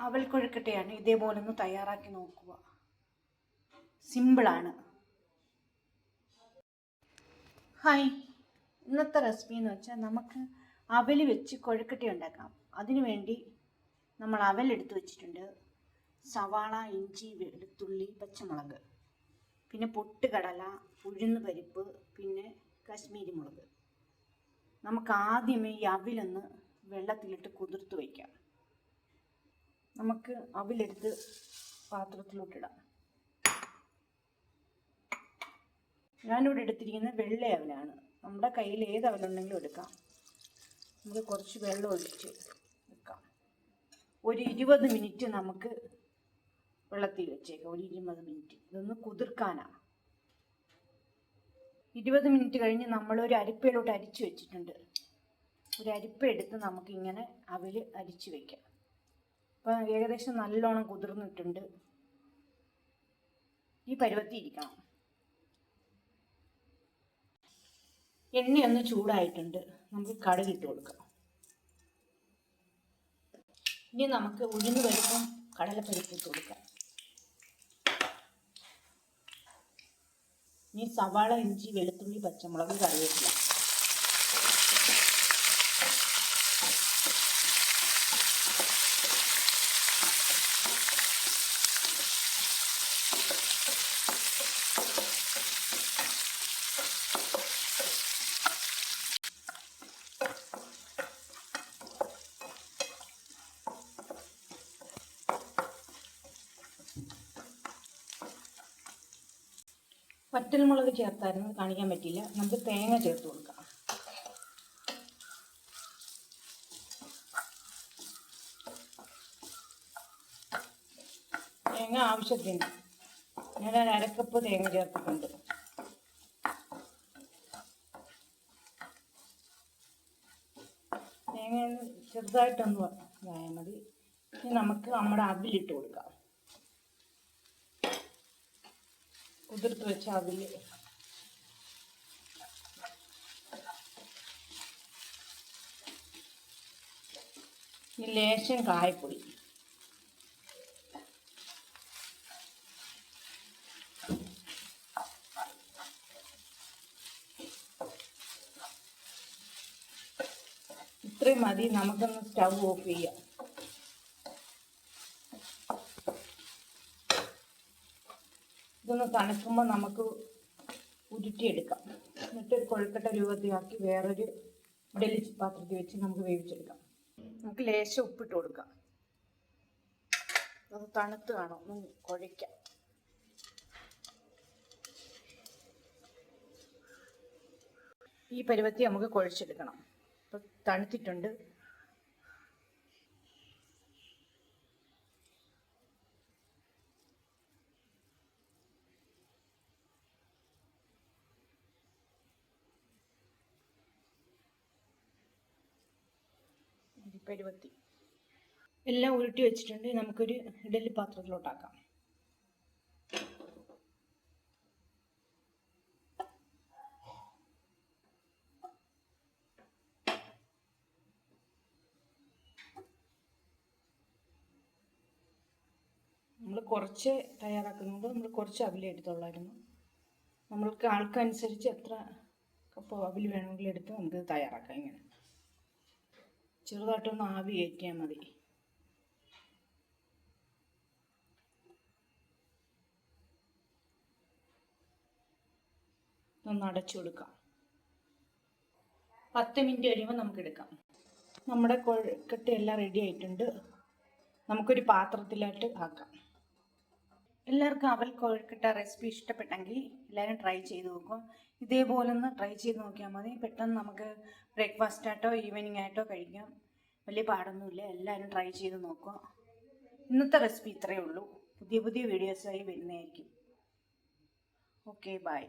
അവൽ കൊഴുക്കട്ടയാണ് ഇതേപോലെ ഒന്ന് തയ്യാറാക്കി നോക്കുക. സിമ്പിളാണ്. ഹായ്. ഇന്നത്തെ റെസിപ്പി എന്ന് വെച്ചാൽ നമുക്ക് അവൽ വെച്ച് കൊഴുക്കട്ട ഉണ്ടാക്കാം. അതിനുവേണ്ടി നമ്മൾ അവൽ എടുത്ത് വെച്ചിട്ടുണ്ട്. സവാള ഇഞ്ചി വെളുത്തുള്ളി പച്ചമുളക്. പിന്നെ പൊട്ടുകടല ഉഴുന്ന് പരിപ്പ് പിന്നെ കാശ്മീരി മുളക്. നമുക്ക് ആദ്യമേ ഈ അവിലൊന്ന് വെള്ളത്തിലിട്ട് കുതിർത്ത് വയ്ക്കാം നമുക്ക് അവിലെടുത്ത് പാത്രത്തിലോട്ടിടാം. ഞാനിവിടെ എടുത്തിരിക്കുന്നത് വെള്ള അവലാണ്. നമ്മുടെ കയ്യിൽ ഏത് അവലുണ്ടെങ്കിലും എടുക്കാം. നമുക്ക് കുറച്ച് വെള്ളം ഒഴിച്ച് വെക്കാം ഒരു ഇരുപത് മിനിറ്റ് നമുക്ക് വെള്ളത്തിൽ വെച്ചേക്കാം. ഒരു ഇരുപത് മിനിറ്റ്. ഇതൊന്ന് കുതിർക്കാനാണ്. ഇരുപത് മിനിറ്റ് കഴിഞ്ഞ് നമ്മൾ ഒരു അരിപ്പയിലോട്ട് അരിച്ചു വെച്ചിട്ടുണ്ട്. ഒരു അരിപ്പ എടുത്ത് നമുക്കിങ്ങനെ അവൽ അരിച്ചു വെക്കാം. അപ്പം ഏകദേശം നല്ലോണം കുതിർന്നിട്ടുണ്ട്. ഈ പരുവത്തി ഇരിക്കണം. എണ്ണയൊന്ന് ചൂടായിട്ടുണ്ട്. നമുക്ക് കടലിട്ട് കൊടുക്കാം. ഇനി നമുക്ക് ഉഴുന്ന് പരിപ്പും കടലപ്പരിപ്പ് ഇട്ട് കൊടുക്കാം. ഇനി സവാള ഇഞ്ചി വെളുത്തുള്ളി പച്ചമുളക് കറിവേപ്പില. വറ്റൽമുളക് ചേർത്തായിരുന്നു കാണിക്കാൻ പറ്റില്ല നമുക്ക് തേങ്ങ ചേർത്ത് കൊടുക്കാം. തേങ്ങ ആവശ്യത്തിന് ഞാൻ അരക്കപ്പ് തേങ്ങ ചേർത്തിട്ടുണ്ട്. തേങ്ങ ചെറുതായിട്ടൊന്ന് ഇതായാൽ മതി. നമുക്ക് നമ്മുടെ അവിലിട്ട് കൊടുക്കാം. കുതിർത്ത് വെച്ച അതിൽ ഈ ലേശം കായപ്പൊടി. ഇത്രയും മതി നമുക്കൊന്ന് സ്റ്റൗ ഓഫ് ചെയ്യാം. ഇതൊന്ന് തണുക്കുമ്പോൾ നമുക്ക് ഉരുട്ടിയെടുക്കാം. എന്നിട്ട് കൊഴുക്കട്ട രൂപത്തിലാക്കി വേറൊരു ഡെലി പാത്രത്തിൽ വെച്ച് നമുക്ക് വേവിച്ചെടുക്കാം. നമുക്ക് ലേശം ഉപ്പിട്ട് കൊടുക്കാം. അത് തണുത്ത് കാണും. ഒന്ന് കുഴയ്ക്കാം. ഈ പരുവത്തി നമുക്ക് കുഴച്ചെടുക്കണം. ഇപ്പം തണുത്തിട്ടുണ്ട്. പരുവത്തി എല്ലാം ഉരുട്ടി വെച്ചിട്ടുണ്ട്. നമുക്കൊരു ഇഡലി പാത്രത്തിലോട്ടാക്കാം. നമ്മൾ കുറച്ച് തയ്യാറാക്കുന്നുണ്ട് നമ്മൾ കുറച്ച് അവിൽ എടുത്തോളായിരുന്നു നമ്മൾക്ക് ആൾക്കനുസരിച്ച് എത്ര കപ്പ് അവിൽ വേണമെങ്കിലും എടുത്ത് നമുക്ക് തയ്യാറാക്കാം ഇങ്ങനെ. ചെറുതായിട്ടൊന്ന് ആവി കയറ്റിയാൽ മതി. ഒന്ന് അടച്ചു കൊടുക്കാം. പത്ത് മിനിറ്റ് കഴിയുമ്പോൾ നമുക്ക് എടുക്കാം. നമ്മുടെ കൊഴുക്കട്ട എല്ലാം റെഡി ആയിട്ടുണ്ട്. നമുക്കൊരു പാത്രത്തിലായിട്ട് ആക്കാം. എല്ലാവർക്കും അവൽ കോഴിക്കിട്ട റെസിപ്പി ഇഷ്ടപ്പെട്ടെങ്കിൽ എല്ലാവരും ട്രൈ ചെയ്ത് നോക്കും. ഇതേപോലെ ഒന്ന് ട്രൈ ചെയ്ത് നോക്കിയാൽ മതി. പെട്ടെന്ന് നമുക്ക് ബ്രേക്ക്ഫാസ്റ്റ് ആയിട്ടോ ഈവനിങ് ആയിട്ടോ കഴിക്കാം. വലിയ പാടൊന്നുമില്ല. എല്ലാവരും ട്രൈ ചെയ്ത് നോക്കുക. ഇന്നത്തെ റെസിപ്പി ഇത്രയേ ഉള്ളൂ. പുതിയ പുതിയ വീഡിയോസായി വരുന്നതായിരിക്കും. Okay bye